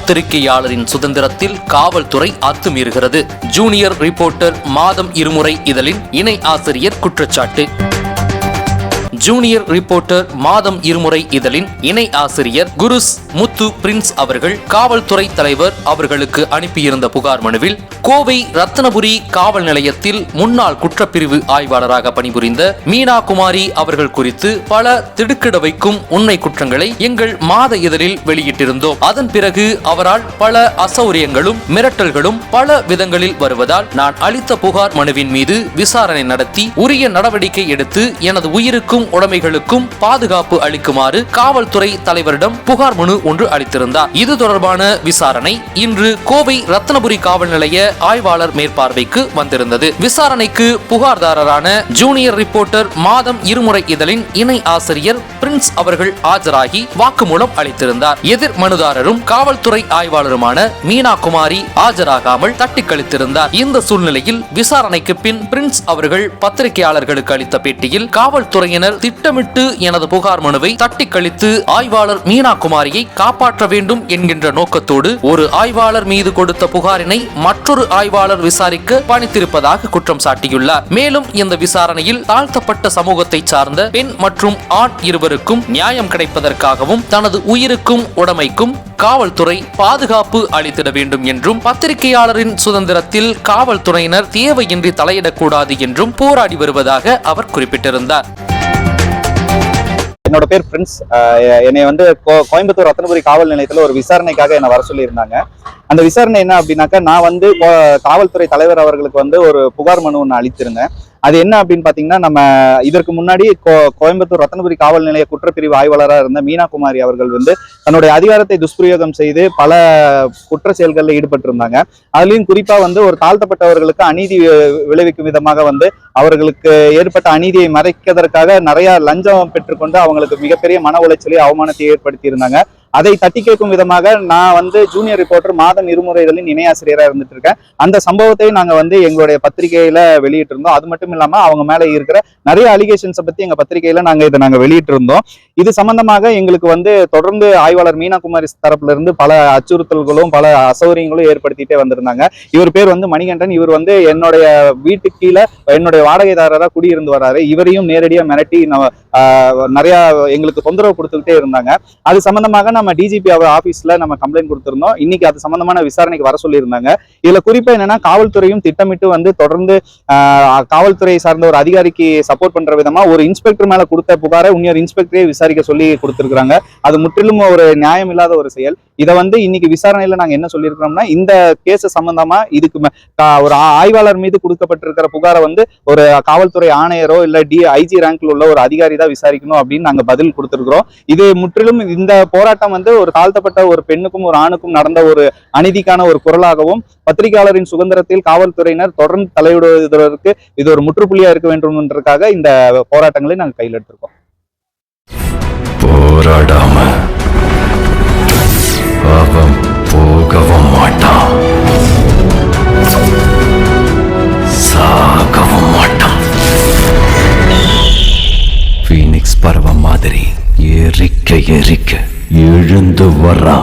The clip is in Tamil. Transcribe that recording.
பத்திரிகையாளரின் சுதந்திரத்தில் காவல்துறை அத்துமீறுகிறது. ஜூனியர் ரிப்போர்ட்டர் மாதம் இருமுறை இதழின் இணை ஆசிரியர் குற்றச்சாட்டு. ஜூனியர் ரிப்போர்ட்டர் மாதம் இருமுறை இதழின் இணை ஆசிரியர் குருஸ் முத்து பிரின்ஸ் அவர்கள் காவல்துறை தலைவர் அவர்களுக்கு அனுப்பியிருந்த புகார் மனுவில் கோவை ரத்னபுரி காவல் நிலையத்தில் முன்னாள் குற்றப்பிரிவு ஆய்வாளராக பணிபுரிந்த மீனா குமாரி அவர்கள் குறித்து பல திடுக்கிட வைக்கும் உண்மை குற்றங்களை எங்கள் மாத இதழில் வெளியிட்டிருந்தோம். அதன் பிறகு அவரால் பல அசௌரியங்களும் மிரட்டல்களும் பல விதங்களில் வருவதால் நான் அளித்த புகார் மனுவின் மீது விசாரணை நடத்தி உரிய நடவடிக்கை எடுத்து எனது உயிருக்கும் உடைமைகளுக்கும் பாதுகாப்பு அளிக்குமாறு காவல்துறை தலைவரிடம் புகார் மனு ஒன்று அளித்திருந்தார். இது தொடர்பான விசாரணை இன்று கோவை ரத்னபுரி காவல் நிலைய ஆய்வாளர் மேற்பார்வைக்கு வந்திருந்தது. விசாரணைக்கு புகார்தாரரான ஜூனியர் ரிப்போர்ட்டர் மாதம் இருமுறை இதழின் இணை ஆசிரியர் பிரின்ஸ் அவர்கள் ஆஜராகி வாக்குமூலம் அளித்திருந்தார். எதிர் மனுதாரரும் காவல்துறை ஆய்வாளருமான மீனா குமாரி ஆஜராகாமல் தட்டி கழித்திருந்தார் இந்த சூழ்நிலையில் விசாரணைக்கு பின் பிரின்ஸ் அவர்கள் பத்திரிகையாளர்களுக்கு அளித்த பேட்டியில் காவல்துறையினர் திட்டமிட்டு எனது புகார் மனுவை தட்டி கழித்து ஆய்வாளர் மீனா குமாரியை காப்பாற்ற வேண்டும் என்கின்ற நோக்கத்தோடு ஒரு ஆய்வாளர் மீது கொடுத்த புகாரினை மற்றொரு ஆய்வாளர் விசாரிக்க பணித்திருப்பதாக குற்றம் சாட்டியுள்ளார். மேலும் இந்த விசாரணையில் தாழ்த்தப்பட்ட சமூகத்தை சார்ந்த பெண் மற்றும் ஆண் இருவருக்கும் நியாயம் கிடைப்பதற்காகவும் தனது உயிருக்கும் உடமைக்கும் காவல்துறை பாதுகாப்பு அளித்திட வேண்டும் என்றும் பத்திரிகையாளரின் சுதந்திரத்தில் காவல்துறையினர் தேவையின்றி தலையிடக்கூடாது என்றும் போராடி வருவதாக அவர் குறிப்பிட்டிருந்தார். என்னோட பேர் பிரின்ஸ். என்னை வந்து கோ- கோயம்புத்தூர் ரத்தனபுரி காவல் நிலையத்தில் ஒரு விசாரணைக்காக என்னை வர சொல்லியிருந்தாங்க. அந்த விசாரணை என்ன அப்படின்னாக்கா நான் வந்து காவல்துறை தலைவர் அவர்களுக்கு வந்து ஒரு புகார் மனு ஒன்று அளித்திருந்தேன். அது என்ன அப்படின்னு பாத்தீங்கன்னா நம்ம இதற்கு முன்னாடி கோ- கோயம்புத்தூர் ரத்னபுரி காவல் நிலைய குற்றப்பிரிவு ஆய்வாளராக இருந்த மீனா குமாரி அவர்கள் வந்து தன்னுடைய அதிகாரத்தை துஷ்பிரயோகம் செய்து பல குற்ற செயல்களில் ஈடுபட்டிருந்தாங்க. அதுலயும் குறிப்பா வந்து ஒரு தாழ்த்தப்பட்டவர்களுக்கு அநீதி விளைவிக்கும் விதமாக வந்து அவர்களுக்கு ஏற்பட்ட அநீதியை மறைப்பதற்காக நிறைய லஞ்சம் பெற்றுக்கொண்டு அவங்களுக்கு மிகப்பெரிய மன உளைச்சலை அவமானத்தை ஏற்படுத்தி இருந்தாங்க அதை தட்டி கேட்கும் விதமாக நான் வந்து ஜூனியர் ரிப்போர்ட்டர் மாதம் இருமுறைகளின் இணையாசிரியராக இருந்துட்டு இருக்கேன் அந்த சம்பவத்தையும் நாங்கள் வந்து எங்களுடைய பத்திரிகையில வெளியிட்டிருந்தோம். அது மட்டும் இல்லாமல் அவங்க மேலே இருக்கிற நிறைய அலிகேஷன்ஸை பத்தி எங்க பத்திரிகையில நாங்கள் இதை நாங்கள் வெளியிட்டிருந்தோம். இது சம்பந்தமாக எங்களுக்கு வந்து தொடர்ந்து ஆய்வாளர் மீனா குமாரி தரப்புல இருந்து பல அச்சுறுத்தல்களும் பல அசௌரியங்களும் ஏற்படுத்திட்டே வந்திருந்தாங்க. இவர் பேர் வந்து மணிகண்டன். இவர் வந்து என்னுடைய வீட்டுக்கு கீழே என்னுடைய வாடகைதாரராக குடியிருந்து வராரு. இவரையும் நேரடியாக மிரட்டி நிறைய எங்களுக்கு தொந்தரவு கொடுத்துக்கிட்டே இருந்தாங்க. அது சம்பந்தமாக நம்ம டிஜிபி அவர் ஆபீஸ்ல நம்ம கம்ப்ளைண்ட் கொடுத்திருந்தோம். இன்னைக்கு அது சம்பந்தமான விசாரணைக்கு வர சொல்லியிருந்தாங்க. இதுல குறிப்பா என்னன்னா காவல்துறையும் திட்டமிட்டு வந்து தொடர்ந்து காவல்துறை சார்ந்த ஒரு அதிகாரிக்கு சப்போர்ட் பண்ற விதமா ஒரு இன்ஸ்பெக்டர் மேல கொடுத்த புகாரை இன்னொரு இன்ஸ்பெக்டரே விசாரிக்க சொல்லி கொடுத்திருக்காங்க அது முற்றிலும் ஒரு நியாயம் இல்லாத ஒரு செயல். இதை வந்து இன்னைக்கு விசாரணையில நாங்க என்ன சொல்லியிருக்கிறோம்னா இந்த கேஸ் சம்பந்தமா இதுக்கு ஒரு ஆய்வாளர் மீது கொடுக்கப்பட்டிருக்கிற புகாரை வந்து ஒரு காவல்துறை ஆணையரோ இல்ல டி ஐஜி ரேங்க்ல உள்ள ஒரு அதிகாரி தான் விசாரிக்கணும் அப்படின்னு நாங்க பதில் கொடுத்திருக்கிறோம். இது முற்றிலும் இந்த போராட்டம் வந்து ஒரு தாழ்த்தப்பட்ட ஒரு பெண்ணுக்கும் ஒரு ஆணுக்கும் நடந்த ஒரு அநீதிக்கான ஒரு குரலாகவும் பத்திரிகையாளரின் சுதந்திரத்தில் காவல்துறையினர் தொடர்ந்து தலையிடுவதற்கு இது ஒரு முற்றுப்புள்ளியா இருக்க வேண்டும் என்றதுக்காக இந்த போராட்டங்களை நாங்கள் கையில் எடுத்திருக்கோம். போராடாம அவன் போகவும் மாட்டான். சாகவும் மாட்டான். ஃபீனிக்ஸ் பருவம் மாதிரி எரிக்க எரிக்க எழுந்து வரா